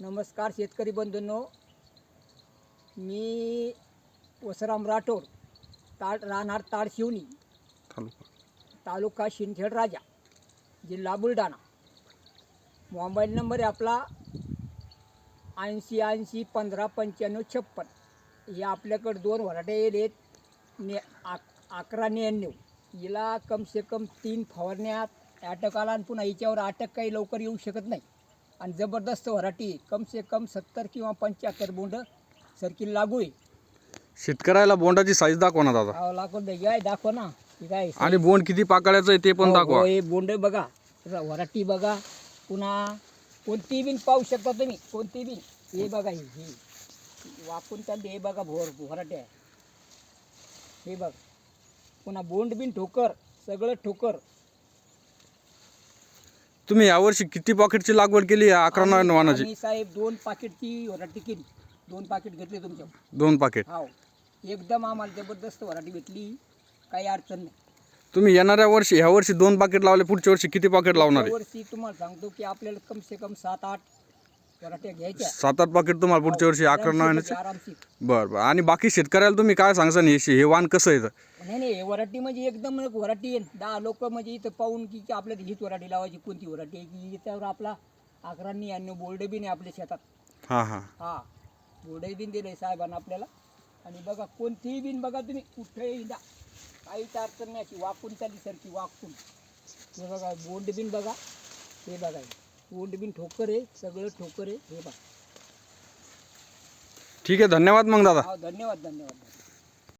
नमस्कार शेतकरी बंधूंनो. मी वसराम राठोड ताड राहणार ताड शिवणी तालुका शिंदखेड राजा जिल्हा बुलढाणा. मोबाईल नंबर आहे आपला ऐंशी ऐंशी पंधरा पंच्याण्णव छप्पन. हे आपल्याकडे दोन वराटे आहेत. ने अक अकरा ब्याण्णव हिला कम से कम तीन फवारण्यात अटक आला आणि पुन्हा हिच्यावर अटक काही लवकर येऊ शकत नाही. आणि जबरदस्त वराटी आहे. कम से कम सत्तर किंवा पंच्याहत्तर बोंड सर्किल लागू आहे. शेतकऱ्याला बोंडाची साईज दाखवा ना दादा. अहो, द्या काय दाखव ना. हे काय? आणि बोंड किती पाकळ्याचं आहे ते पण दाखवा. हो, बोंड बघा. वराटी बघा. पुन्हा कोणती बिन पाहू शकता तुम्ही. कोणती बिन हे बघा हे हे. वाकून चालते हे बघा भोर वराटे हे बघ. पुन्हा बोंड बिन ठोकर. सगळं ठोकर. तुम्ही यावर्षी किती पॉकेटची लागवड केली अकरा वानाची आम्ही साहेब दोन पाकिटची वराटी केली. दोन पाकिट घेतले तुमच्या. दोन पाकेट. हो एकदम आम्हाला जबरदस्त वराटी भेटली. काही अडचण नाही. तुम्ही येणाऱ्या वर्षी ह्या वर्षी दोन पाकेट लावले पुढच्या वर्षी किती पाकेट लावणार आहे? वर्षी तुम्हाला सांगतो की आपल्याला कम से कम सात आठ सात आठ पाकेट तुम्हाला पुढच्या वर्षी अकरा आरामशीर बरं बरं. आणि बाकी शेतकऱ्याला तुम्ही काय सांगता हे हे वाण कसं आहे नाही नाही वराटी म्हणजे एकदम एक वराटी आहे. दहा लोक म्हणजे इथं पाहून की की आपल्याला हीच वराटी लावायची. कोणती वराटी आहे? की याच्यावर आपला अकरांनी आणि बोर्ड बी नाही आपल्या शेतात. हां हां. हा. बोर्ड बिन दिले साहेबांना आपल्याला. आणि बघा कोणतीही बिन बघा तुम्ही. कुठेही जा काहीच अडचण नाही. अशी वाकून चालली सारखी वाकून. हे बघा बोंड बिन बघा. हे बघा. हे. बिन ठोकर आहे सगळं ठोकर आहे. हे बघा. ठीक आहे धन्यवाद मग दादा. हा धन्यवाद धन्यवाद.